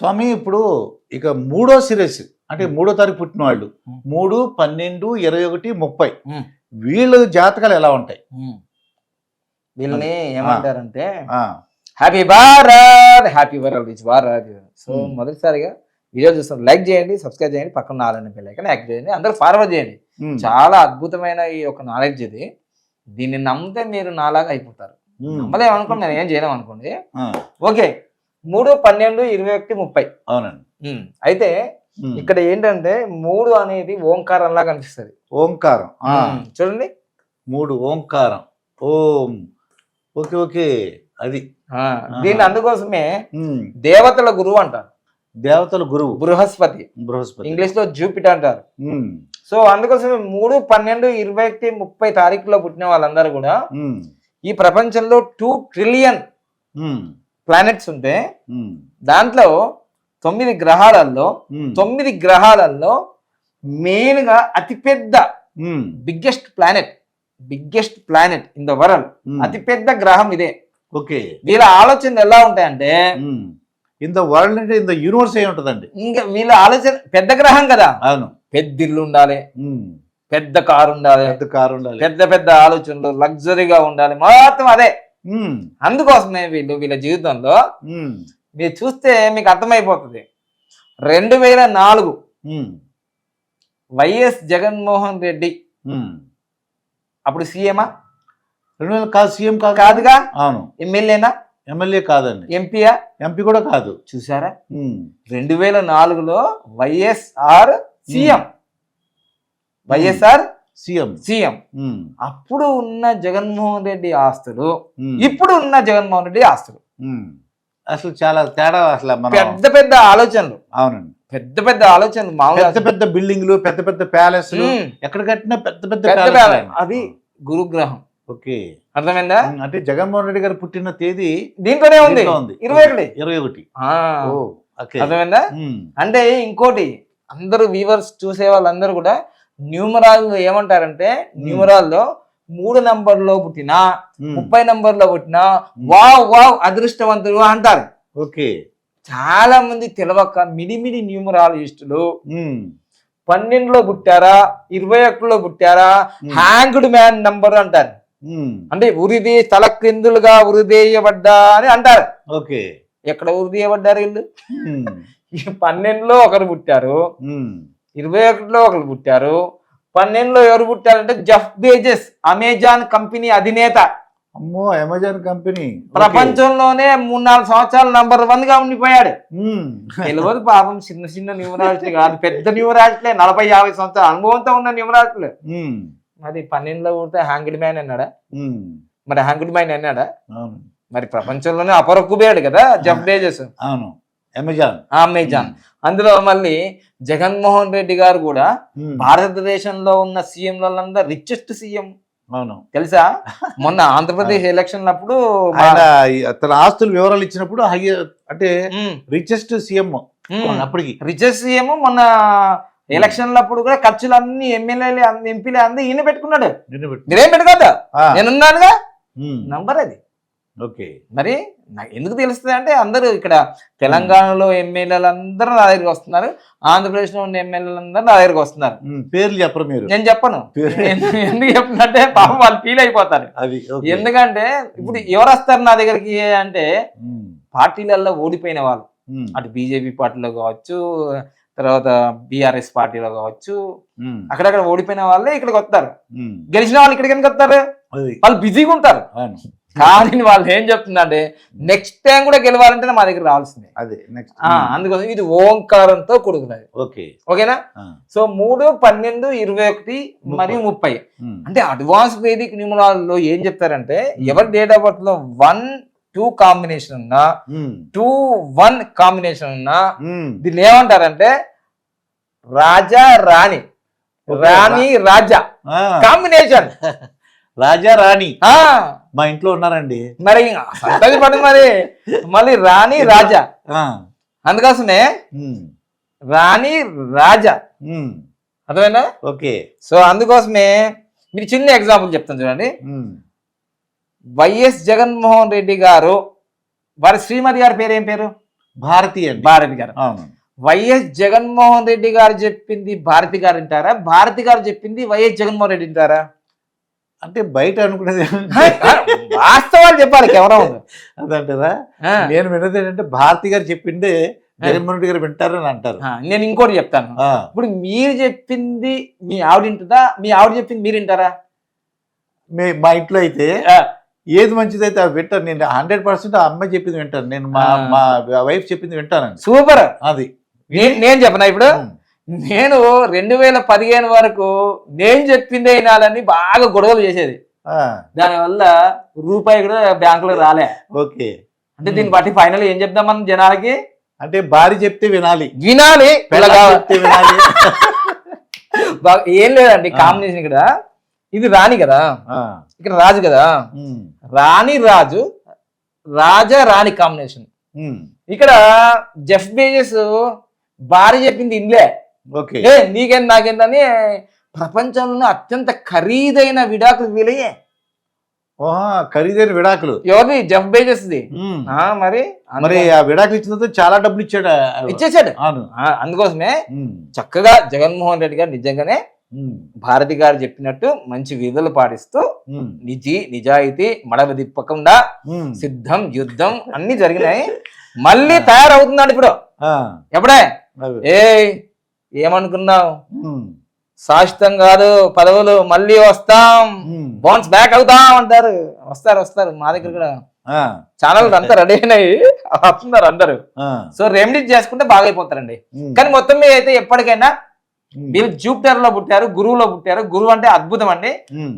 స్వామి ఇప్పుడు ఇక మూడో సిరీస్ అంటే మూడో తారీఖు పుట్టిన వాళ్ళు. మూడు పన్నెండు ఇరవై ఒకటి ముప్పై. వీళ్ళ జాతకాలు ఎలా ఉంటాయి. వీళ్ళని ఏమంటారంటే happy Bharat happy world rich Bharat so. మొదటిసారిగా వీడియో చూస్తాం లైక్ చేయండి సబ్స్క్రైబ్ చేయండి పక్కన నాలుగు బెల్ ఐకాన్ యాక్టివ్ చేయండి అందరూ ఫార్వర్డ్ చేయండి. చాలా అద్భుతమైన ఈ యొక్క నాలెడ్జ్ ఇది. దీన్ని నమ్మితే మీరు నాలాగా అయిపోతారు. ఉమ్, నమ్మలేము అనుకోండి నేను ఏం చేయలేము అనుకోండి ఓకే మూడు పన్నెండు ఇరవై ఒకటి ముప్పై. అవునండి. అయితే ఇక్కడ ఏంటంటే మూడు అనేది కనిపిస్తుంది ఓంకారం. ఆ, ఉమ్. చూడండి. మూడు ఓంకారం. ఓం. Okay okay. అది. ఆ, దీన్ని అందుకోసమే దేవతల గురువు అంటారు. దేవతల గురువు. బృహస్పతి. బృహస్పతి. ఇంగ్లీష్లో జూపిటర్ అంటారు. సో అందుకోసమే మూడు పన్నెండు ఇరవై ఒకటి ముప్పై తారీఖులో పుట్టిన వాళ్ళందరూ కూడా ఈ ప్రపంచంలో టూ ట్రిలియన్ ప్లానెట్స్ ఉంటే దాంట్లో తొమ్మిది గ్రహాలలో తొమ్మిది గ్రహాలలో మెయిన్గా అతిపెద్ద biggest planet biggest planet in the world అతిపెద్ద గ్రహం ఇదే. ఓకే. వీళ్ళ ఆలోచనలు ఎలా ఉంటాయంటే ఇన్ ద వరల్డ్ అంటే ఇన్ ద యూనివర్స్ ఏ ఉంటుందండి? ఇంకా వీళ్ళ ఆలోచన పెద్ద గ్రహం కదా. అవును. పెద్ద ఇల్లు ఉండాలి పెద్ద కారు ఉండాలి పెద్ద కారు ఉండాలి. పెద్ద పెద్ద ఆలోచనలు లగ్జరీగా ఉండాలి. మొత్తం అదే. అందుకోసమే వీళ్ళు వీళ్ళ జీవితంలో మీరు చూస్తే మీకు అర్థమైపోతుంది. రెండు వేల నాలుగు వైఎస్ జగన్మోహన్ రెడ్డి. అప్పుడు సీఎమా రెండు వేల కాదు సీఎం కాదు కాదుగా? అవును. ఎమ్మెల్యేనా? ఎమ్మెల్యే కాదండి. ఎంపీయా? ఎంపీ కూడా కాదు. చూసారా రెండు వేల నాలుగులో YSR CM. YSR CM. CM. అప్పుడు ఉన్న జగన్మోహన్ రెడ్డి ఆస్తులు ఇప్పుడు ఉన్న జగన్మోహన్ రెడ్డి ఆస్తులు. అసలు చాలా తేడా అసలు పెద్ద పెద్ద ఆలోచనలు. అవునండి. పెద్ద పెద్ద ఆలోచనలు మామూలుగా పెద్ద పెద్ద బిల్డింగ్లు పెద్ద పెద్ద ప్యాలెస్లు ఉమ్, ఎక్కడ కట్టినా పెద్ద పెద్ద. అది గురుగ్రహం. ఓకే. అర్థమైందా? అంటే జగన్మోహన్ రెడ్డి గారు పుట్టిన తేదీ దీంట్లోనే ఉంది. ఇరవై ఒకటి. ఇరవై ఒకటి. అర్థమైందా? అంటే ఇంకోటి అందరూ వీవర్స్ చూసే వాళ్ళందరూ కూడా న్యూమరాల్ ఏమంటారంటే న్యూమరాల్లో మూడు నంబర్లో పుట్టినా ముప్పై నంబర్లో పుట్టినా వావ్ వావ్ అదృష్టవంతులు అంటారు. ఓకే. చాలా మంది తెలవక మిడిమిడి న్యూమరాలజిస్టులు పన్నెండులో పుట్టారా ఇరవై ఒకటిలో పుట్టారా. హ్యాంగ్డ్ మ్యాన్ నంబర్ అంటారు. అంటే ఉరిది తల క్రిందులుగా ఉరిదేయబడ్డా అని అంటారు. ఓకే. ఎక్కడ ఉరిదేయబడ్డారు వీళ్ళు? పన్నెండులో ఒకరు పుట్టారు. ఇరవై ఒకటిలో ఒకరు పుట్టారు. పన్నెండులో ఎవరు పుట్టారంటే జఫ్ బేజెస్ అమెజాన్ కంపెనీ అధినేత. అమ్మో అమెజాన్ కంపెనీ. ప్రపంచంలోనే మూడు నాలుగు సంవత్సరాలు నంబర్ వన్గా ఉండిపోయాడు. తెలియదు పాపం చిన్న చిన్న న్యూమరాజులే కాదు పెద్ద న్యూమరాజులే నలభై యాభై సంవత్సరాల అనుభవంతో ఉన్న న్యూమరాజులు మరి పన్నెండులో పుడితే హ్యాంగిడ్ మ్యాన్ అన్నాడా? మరి హ్యాంగిడ్ మ్యాన్ అన్నాడా? మరి ప్రపంచంలోనే అపరక్కుబేడు కదా జఫ్ బేజెస్. అవును. అమెజాన్. అమెజాన్. అందులో మళ్ళీ జగన్మోహన్ రెడ్డి గారు కూడా భారతదేశంలో ఉన్న సీఎంలందరూ రిచెస్ట్ సీఎం. అవును. తెలుసా? మొన్న ఆంధ్రప్రదేశ్ ఎలక్షన్ అప్పుడు తన ఆస్తుల వివరాలు ఇచ్చినప్పుడు హై అంటే రిచెస్ట్ సీఎం. అప్పటికి. రిచెస్ట్ సీఎం మొన్న ఎలక్షన్లప్పుడు కూడా ఖర్చులు అన్ని ఎమ్మెల్యేలు ఎంపీలు అంది ఈయన పెట్టుకున్నాడు. మీరేం పెట్టుకోద్దా నేనున్నానుగా? నంబర్ అది. ఓకే. మరి నాకు ఎందుకు తెలుస్తుంది అంటే అందరూ ఇక్కడ తెలంగాణలో ఎమ్మెల్యేలు అందరూ నా దగ్గరికి వస్తున్నారు. ఆంధ్రప్రదేశ్లో ఉన్న ఎమ్మెల్యేలు అందరూ నా దగ్గరికి వస్తున్నారు. పేర్లు చెప్పరు మీరు. నేను చెప్పను. ఎందుకు చెప్తున్నట్టే పాపం వాళ్ళు ఫీల్ అయిపోతారు. అది. ఎందుకంటే ఇప్పుడు ఎవరు వస్తారు నా దగ్గరికి అంటే పార్టీలలో ఓడిపోయిన వాళ్ళు. అటు బీజేపీ పార్టీలో కావచ్చు తర్వాత బీఆర్ఎస్ పార్టీలో కావచ్చు అక్కడక్కడ ఓడిపోయిన వాళ్ళే ఇక్కడికి వస్తారు. గెలిచిన వాళ్ళు ఇక్కడికి ఎందుకు వస్తారు? వాళ్ళు బిజీగా ఉంటారు. కానీ వాళ్ళు ఏం చెప్తుందంటే నెక్స్ట్ టైం కూడా గెలవాలంటే మా దగ్గర రావాల్సిందే. అదే నెక్స్ట్ ఆ, అందుకోసం ఇది ఓంకారంతో కూడుకున్నది. ఓకే. ఓకేనా? సో మూడు పన్నెండు ఇరవై ఒకటి మరియు ముప్పై. అంటే అడ్వాన్స్ వేదిక్ న్యూమరాల్లో ఏం చెప్తారంటే ఎవరి డేట్ ఆఫ్ బర్త్లో వన్ టూ కాంబినేషన్ ఉన్నా టూ వన్ కాంబినేషన్ ఉన్నా దీన్ని ఏమంటారంటే రాజా రాణి. రాణి రాజా. కాంబినేషన్ రాజా రాణి. మా ఇంట్లో ఉన్నారండి. మరి పడు మరి. మళ్ళీ రాణి రాజా. అందుకోసమే రాణి రాజా. అర్థమైనా ఓకే. సో అందుకోసమే మీరు చిన్న ఎగ్జాంపుల్ చెప్తాను చూడండి. వైఎస్ జగన్మోహన్ రెడ్డి గారు వారి శ్రీమతి గారి పేరు ఏం పేరు? భారతి అండి. భారతి గారు. వైఎస్ జగన్మోహన్ రెడ్డి గారు చెప్పింది భారతి గారు వింటారా? భారతి గారు చెప్పింది వైఎస్ జగన్మోహన్ రెడ్డి వింటారా? అంటే బయట అనుకునేది వాస్తవాలు చెప్పాలి కెమెరా ఉంది అదంటారా? నేను విన్నది ఏంటంటే భారతి గారు చెప్పిందే జగన్మోహన్ గారు వింటారని అంటారు. నేను ఇంకోటి చెప్తాను. ఇప్పుడు మీరు చెప్పింది మీ ఆవిడ వింటుందా? మీ ఆవిడ చెప్పింది మీరు వింటారా? మే- మా ఇంట్లో అయితే ఏది మంచిదైతే అది వింటాను నేను హండ్రెడ్ పర్సెంట్ ఆ అమ్మాయి చెప్పింది వింటాను. నేను మా. మా వైఫ్ చెప్పింది వింటానండి. సూపర్. అది. నేను చెప్పనా ఇప్పుడు. నేను రెండు వేల పదిహేను వరకు నేను చెప్పిందే వినాలని బాగా గొడవలు చేసేది. దానివల్ల రూపాయి కూడా బ్యాంకులో రాలే. ఓకే. అంటే దీన్ని బట్టి ఫైనల్ ఏం చెప్దాం మనం జనాలకి? అంటే భార్య చెప్తే వినాలి. వినాలి. వినాలి. ఏం లేదండి. కాంబినేషన్ ఇక్కడ. ఇది రాణి కదా. ఇక్కడ రాజు కదా. రాణి రాజు రాజా రాణి కాంబినేషన్ ఇక్కడ జెఫ్ బేజెస్ భార్య చెప్పింది ఇండ్లే ఏ నీకేం నాకేందని? ప్రపంచంలో అత్యంత ఖరీదైన విడాకులు వీలయ్యే. ఖరీదైన విడాకులు. ఎవరిది? జెఫ్ బేజెస్ ది ఉమ్. ఆ, మరి? మరి ఆ విడాకులు ఇచ్చిన చాలా డబ్బులు ఇచ్చాడు? ఇచ్చేసాడు. అందుకోసమే చక్కగా జగన్మోహన్ రెడ్డి గారు నిజంగానే భారతి గారు చెప్పినట్టు మంచి విధులు పాటిస్తూ నిజి నిజాయితీ మడవ తిప్పకుండా ఉమ్. సిద్ధం యుద్ధం అన్ని జరిగినాయి. మళ్ళీ తయారవుతున్నాడు ఇప్పుడు. ఎప్పుడే. ఏ ఏమనుకున్నావు శాశ్వతం కాదు పదవులు మళ్ళీ వస్తాం. బౌన్స్ బ్యాక్ అవుతాం అంటారు. వస్తారు వస్తారు. మా దగ్గర కూడా ఛానల్ అంతా రెడీ అయినాయి. వస్తున్నారు అందరు. సో రెమెడీస్ చేసుకుంటే బాగా అయిపోతారండి ఉమ్, కానీ మొత్తం మీద అయితే ఎప్పటికైనా మీరు జూపిటర్లో పుట్టారు గురువులో పుట్టారు. గురువు అంటే అద్భుతం అండి.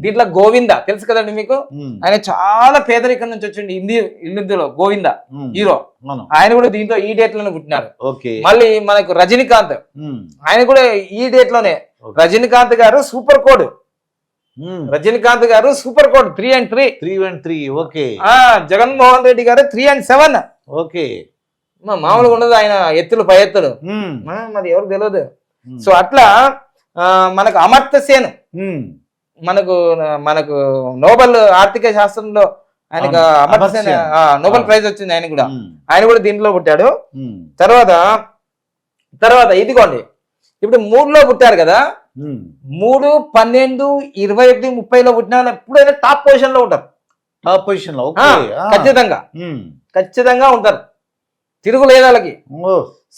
దీంట్లో గోవింద తెలుసు కదండి మీకు? ఆయన చాలా పేదరికం నుంచి వచ్చింది హిందీ హిందీలో గోవింద హీరో. ఆయన కూడా దీంట్లో ఈ డేట్లోనే పుట్టినారు. ఓకే. మళ్ళీ మనకు రజనీకాంత్. ఆయన కూడా ఈ డేట్లోనే. రజనీకాంత్ గారు super code. Rajinikanth garu super code three and three. Three one three okay. ఆ జగన్మోహన్ రెడ్డి గారు త్రీ అండ్ సెవెన్. ఓకే. మామూలుగా ఉండదు ఆయన ఎత్తులు పై ఎత్తులు. మరి ఎవరు తెలియదు సో అట్లా మనకు అమర్త్య సేన్. ఉమ్, మనకు మనకు నోబెల్ ఆర్థిక శాస్త్రంలో ఆయనకు అవును, అమర్త్య అమర్త్య సేన్ సేన్. ఆ, నోబెల్. ప్రైజ్ వచ్చింది ఆయన కూడా. ఆయన కూడా దీంట్లో పుట్టాడు. తర్వాత తర్వాత ఇదిగోండి. ఇప్పుడు మూడులో పుట్టారు కదా. మూడు పన్నెండు ఇరవై ఒకటి ముప్పైలో పుట్టిన వాళ్ళు ఎప్పుడైనా టాప్ పొజిషన్లో ఉంటారు. టాప్ పొజిషన్లో ఖచ్చితంగా. ఖచ్చితంగా ఉంటారు. తిరుగులేదు వాళ్ళకి.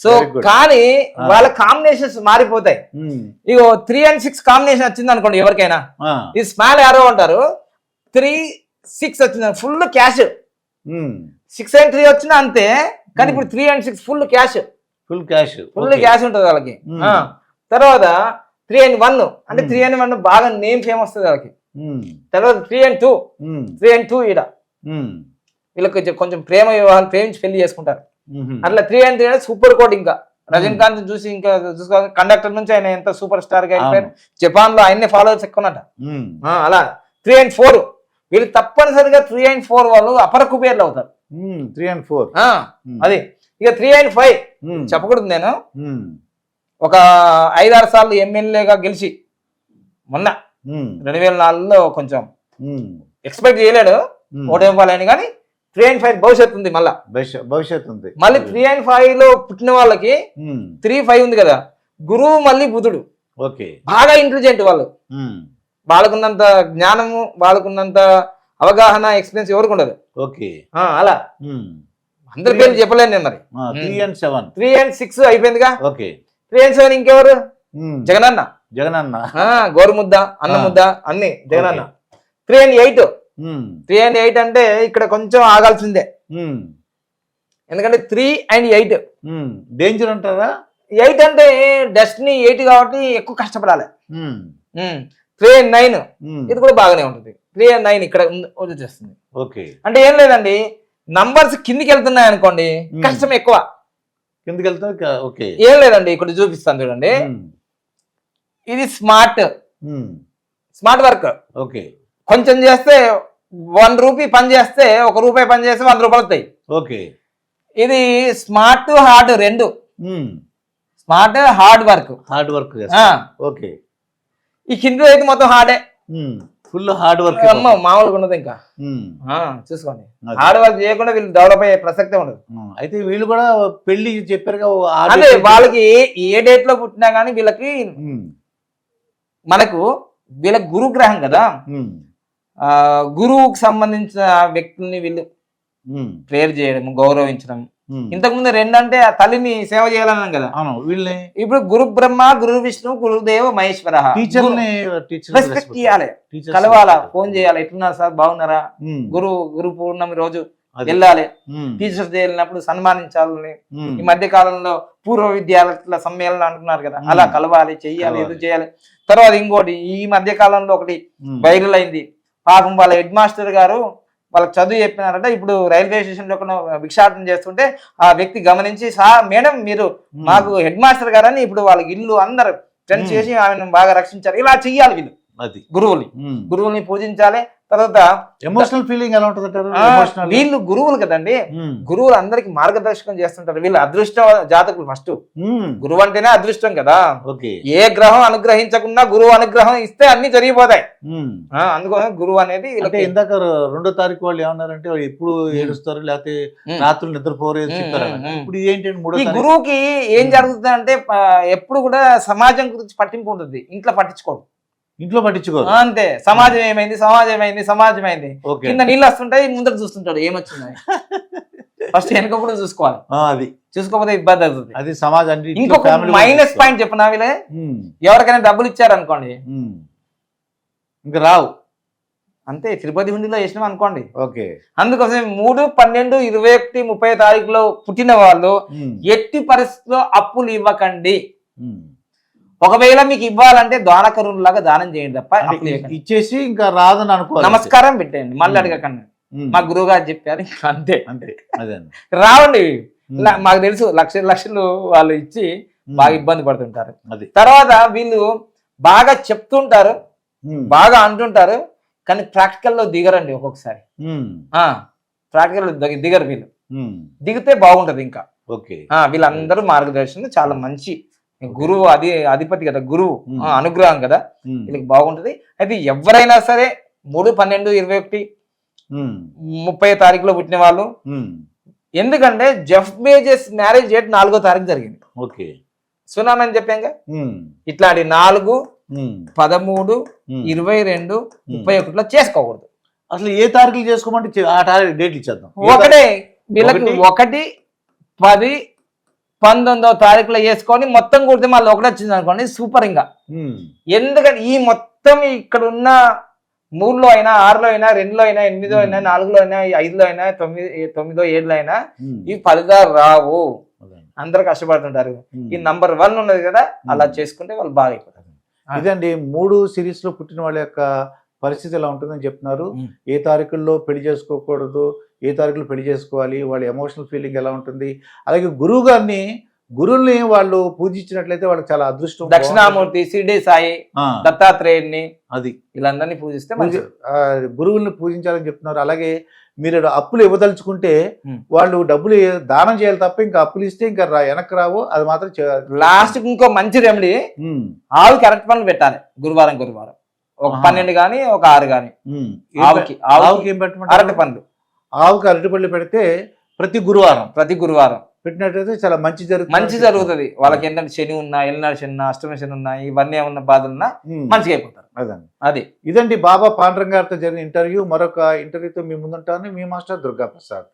సో. కానీ. వాళ్ళ కాంబినేషన్స్ మారిపోతాయి. ఉమ్, ఇగో త్రీ అండ్ సిక్స్ కాంబినేషన్ వచ్చింది అనుకోండి ఎవరికైనా ఇది స్మాల్ యారో అంటారు. త్రీ సిక్స్ వచ్చింది. Full cash six and three వచ్చినా అంతే కానీ Hmm. ఇప్పుడు three and six full cash full cash full. Cash ఉంటుంది వాళ్ళకి. Hmm. తర్వాత త్రీ అండ్ వన్ అంటే Hmm. త్రీ అండ్ వన్ బాగా నేమ్ ఫేమ్ వస్తుంది వాళ్ళకి. ఉమ్, తర్వాత three and two three and two ఈడ. వీళ్ళకి కొంచెం- ప్రేమ వివాహాలు ప్రేమించి పెళ్ళి చేసుకుంటారు. అట్లా త్రీ అండ్ త్రీ అంటే సూపర్ కోడ్ ఇంకా. రజనీకాంత్ చూసి ఇంకా చూసుకో కండక్టర్ నుంచి ఆయన ఎంత సూపర్ స్టార్గా అయిపోయారు. జపాన్లో ఆయన్ని ఫాలోవర్స్ ఎక్కువనట. అలా త్రీ అండ్ ఫోర్ వీళ్ళు తప్పనిసరిగా త్రీ అండ్ ఫోర్ వాళ్ళు అపర కుబేర్లు అవుతారు. త్రీ అండ్ ఫోర్ అది. ఇక త్రీ అండ్ ఫైవ్ చెప్పకూడదు నేను. ఒక ఐదారు సార్లు ఎమ్మెల్యేగా గెలిచి మొన్న రెండు వేల నాలుగులో కొంచెం ఎక్స్పెక్ట్ చేయలేడు. ఓటమి పాలని కానీ త్రీ అండ్ ఫైవ్ భవిష్యత్తు ఉంది మళ్ళా. భవిష్య- భవిష్యత్తు ఉంది. మళ్ళీ త్రీ అండ్ ఫైవ్లో పుట్టిన వాళ్ళకి త్రీ ఫైవ్ ఉంది కదా. గురువు మళ్ళీ బుధుడు. ఓకే. బాగా ఇంటెలిజెంట్ వాళ్ళు. వాళ్ళకున్నంత జ్ఞానము వాళ్ళకున్నంత అవగాహన ఎక్స్పీరియన్స్ ఎవరికి ఉండదు. ఓకే. అలా. అందరి పేర్లు చెప్పలేను నేను మరి. Three and seven three and six అయిపోయిందిగా? ఓకే. త్రీ అండ్ సెవెన్ ఇంకెవరు? జగనన్న. జగనన్న. గోరుముద్ద అన్న. ఆ. ముద్ద అన్ని Jaganna. Three and eight three and eight అంటే ఇక్కడ కొంచెం ఆగాల్సిందే. ఉమ్, ఎందుకంటే త్రీ అండ్ ఎయిట్ డేంజర్ అంటారా? ఎయిట్ అంటే డెస్టినీ ఎయిట్ కాబట్టి ఎక్కువ కష్టపడాలి. త్రీ అండ్ నైన్ ఇది కూడా బాగానే ఉంటుంది. త్రీ అండ్ నైన్ ఇక్కడ వచ్చేస్తుంది ఓకే అంటే ఏం లేదండి నంబర్స్ కిందికి వెళ్తున్నాయి అనుకోండి Hmm. కష్టం ఎక్కువ. కిందకి వెళ్తే ఓకే ఏం లేదండి ఇక్కడ చూపిస్తాను చూడండి. ఉమ్, ఇది స్మార్ట్ స్మార్ట్ వర్క్ ఓకే కొంచెం చేస్తే వన్ రూపీ పని చేస్తే ఒక రూపాయి పని చేస్తే వంద రూపాయలు వస్తాయి. ఓకే. ఇది స్మార్ట్ హార్డ్ రెండు. Smart hard work. Hard work okay. ఈ కింద అయితే మొత్తం హార్డే. ఫుల్ హార్డ్ వర్క్ అమ్మ మామూలుగా ఉండదు ఇంకా. చూసుకోండి. హార్డ్ వర్క్ చేయకుండా వీళ్ళు డెవలప్ అయ్యే ప్రసక్తే ఉండదు. అయితే వీళ్ళు కూడా పెళ్ళి ఆ అదే వాళ్ళకి ఏ- డేట్లో పుట్టినా గానీ వీళ్ళకి మనకు వీళ్ళకి గురుగ్రహం కదా. గురువుకు సంబంధించిన వ్యక్తుల్ని వీళ్ళు ఉమ్, ప్రేయర్ చేయడం గౌరవించడం. ఉమ్. ఇంతకు ముందు రెండు అంటే ఆ తల్లిని సేవ చేయాలన్నాం కదా. అవును వీళ్ళని ఇప్పుడు గురు బ్రహ్మ గురు విష్ణు గురుదేవ మహేశ్వర. రెస్పెక్ట్ కలవాలా ఫోన్ చేయాలి. ఎట్లున్నారు సార్ బాగున్నారా? గురు గురు పూర్ణమి రోజు వెళ్ళాలి. టీచర్స్ డే వెళ్ళినప్పుడు సన్మానించాలని ఈ మధ్య కాలంలో పూర్వ విద్యార్థుల సమ్మేళనం అంటున్నారు కదా. అలా కలవాలి చెయ్యాలి. ఇది చేయాలి. తర్వాత ఇంకోటి ఈ మధ్య కాలంలో ఒకటి వైరల్ అయింది. పాపం వాళ్ళ హెడ్ మాస్టర్ గారు వాళ్ళకి చదువు చెప్పినారంటే. ఇప్పుడు రైల్వే స్టేషన్లో కూడా భిక్షాటన చేస్తుంటే ఆ వ్యక్తి గమనించి సార్ మేడం మీరు మాకు హెడ్ మాస్టర్ గారని ఇప్పుడు వాళ్ళకి ఇల్లు అందరు ఫ్రెండ్స్. చేసి ఆమెను బాగా రక్షించారు. ఇలా చెయ్యాలి వీళ్ళు అది. గురువుని గురువుని పూజించాలి. తర్వాత ఎమోషనల్ ఫీలింగ్ ఎలా ఉంటుంది వీళ్ళు గురువులు కదండి. గురువులు అందరికి మార్గదర్శకం చేస్తుంటారు. వీళ్ళు అదృష్ట జాతకులు ఫస్ట్ గురువు అంటేనే అదృష్టం కదా. ఓకే. ఏ గ్రహం అనుగ్రహించకుండా గురువు అనుగ్రహం ఇస్తే అన్ని జరిగిపోతాయి. ఆ, అందుకోసం గురువు అనేది ఇందాక రెండో తారీఖు వాళ్ళు ఏమన్నారంటే వాళ్ళు ఎప్పుడు ఏడుస్తారు? లేకపోతే. రాత్రులు నిద్రపోరు చెప్తారు. ఇప్పుడు ఏంటంటే మూడో ఈ తారీఖు? గురువుకి ఏం జరుగుతుంది అంటే ఎప్పుడు కూడా సమాజం గురించి పట్టింపు ఉంటుంది. ఇంట్లో పట్టించుకోడు ఇంట్లో పట్టించుకోరు. అంతే. సమాజం ఏమైంది? సమాజం ఏమైంది? సమాజం అయింది కింద నీళ్ళు వస్తుంటాయి ముందర చూస్తుంటాడు. ఏమొచ్చింది ఫస్ట్ వెనక కూడా చూసుకోవాలి. అది. చూసుకోకపోతే ఇబ్బంది అవుతుంది. అది ఇంట్లో ఇంకొక మైనస్. పాయింట్ చెప్పినా వీళ్ళే? ఎవరికైనా డబ్బులు ఇచ్చారనుకోండి. ఇంకా రావు. అంతే తిరుపతి హుండీలో వేసినాం అనుకోండి. ఓకే. అందుకోసం మూడు పన్నెండు ఇరవై ఒకటి ముప్పై తారీఖులో పుట్టిన వాళ్ళు ఎట్టి పరిస్థితుల్లో అప్పులు ఇవ్వకండి. ఒకవేళ మీకు ఇవ్వాలంటే దానకరులాగా దానం చేయండి తప్ప. ఇచ్చేసి ఇంకా రాదని అనుకోవాలి నమస్కారం పెట్టండి మళ్ళీ. అడగకండి. మా గురువు గారు చెప్పారు ఇంకా అంతే. అంతే. అదే రావండి. మాకు తెలుసు లక్షల లక్షలు వాళ్ళు ఇచ్చి బాగా ఇబ్బంది పడుతుంటారు. అది. తర్వాత వీళ్ళు బాగా చెప్తుంటారు బాగా అంటుంటారు కానీ ప్రాక్టికల్లో దిగరండి ఒక్కొక్కసారి. ప్రాక్టికల్ దిగరు వీళ్ళు. దిగితే బాగుంటది ఇంకా. ఓకే. వీళ్ళందరూ మార్గదర్శనం చాలా మంచి గురువు అది అధిపతి కదా గురువు అనుగ్రహం కదా వీళ్ళకి బాగుంటది. అయితే ఎవరైనా సరే మూడు పన్నెండు ఇరవై ఒకటి ముప్పై తారీఖులో పుట్టిన వాళ్ళు ఎందుకంటే జెఫ్ బేజెస్ మ్యారేజ్ డేట్ నాలుగో తారీఖు జరిగింది. ఓకే. సునామని చెప్పాక ఉమ్, ఇట్లాంటి నాలుగు పదమూడు. ఇరవై రెండు ముప్పై ఒకటిలో చేసుకోకూడదు. అసలు ఏ తారీఖులు చేసుకోమంటే ఆ తారీఖు డేట్ ఇచ్చేద్దాం. ఒకటే వీళ్ళకి ఒకటి? ఒకటి పది పంతొమ్మిదో తారీఖులో వేసుకొని మొత్తం కుడితే మళ్ళీ ఒకటి వచ్చింది అనుకోండి సూపర్ ఇంకా? ఉమ్, ఎందుకంటే ఈ మొత్తం ఇక్కడ ఉన్న మూడులో అయినా ఆరులో అయినా రెండులో అయినా ఎనిమిదో అయినా నాలుగులో అయినా ఐదులో అయినా తొమ్మిది తొమ్మిదో ఏడులో అయినా ఉమ్, ఈ ఫలితాలు రావు. అదే. అందరు కష్టపడుతుంటారు. ఈ నంబర్ వన్ ఉన్నది కదా అలా చేసుకుంటే వాళ్ళు బాగా అయిపోతారు. ఇదండి మూడు సిరీస్లో పుట్టిన వాళ్ళ యొక్క పరిస్థితి ఎలా ఉంటుందని చెప్తున్నారు. ఏ తారీఖుల్లో పెళ్ళి చేసుకోకూడదు ఏ తారీఖులో పెళ్ళి చేసుకోవాలి వాళ్ళ ఎమోషనల్ ఫీలింగ్ ఎలా ఉంటుంది. అలాగే గురువు గారిని గురువుల్ని వాళ్ళు పూజించినట్లయితే వాళ్ళకి చాలా అదృష్టం. దక్షిణామూర్తి సిడి సాయి ఆ, దత్తాత్రేయుడిని అది. వీళ్ళందరినీ పూజిస్తే గురువుల్ని పూజించాలని చెప్తున్నారు. అలాగే మీరు అప్పులు ఇవ్వదలుచుకుంటే. వాళ్ళు డబ్బులు దానం చేయాలి తప్ప ఇంకా అప్పులు ఇస్తే ఇంకా రా- వెనక్కి రావు. అది మాత్రం లాస్ట్ ఇంకో మంచి రెమెడీ. ఆవు కరెక్ట్ పనులు పెట్టాలి గురువారం గురువారం. ఒక. పన్నెండు గాని ఒక ఆరు. ఏం ఆవుకి ఆవుకి ఆవుకి ఏం పెట్టమంటారు అరటి పండ్లు ఆవుకి అరటిపళ్ళు పెడితే ప్రతి గురువారం. ప్రతి గురువారం. పెట్టినట్టయితే చాలా మంచి జరుగుతుంది. మంచి జరుగుతుంది. వాళ్ళకి ఏంటంటే శని ఉన్నా ఎల్నాడు శని ఉన్నా అష్టమ శని ఉన్నా ఇవన్నీ ఏమన్నా బాధలు ఉన్నా ఉమ్, మంచిగా అయిపోతారు. అదండి. అది. ఇదండి బాబా పాండ్రంగారితో జరిగిన ఇంటర్వ్యూ. మరొక ఇంటర్వ్యూతో మీ ముందుంటాను. మీ మాస్టర్ దుర్గా ప్రసాద్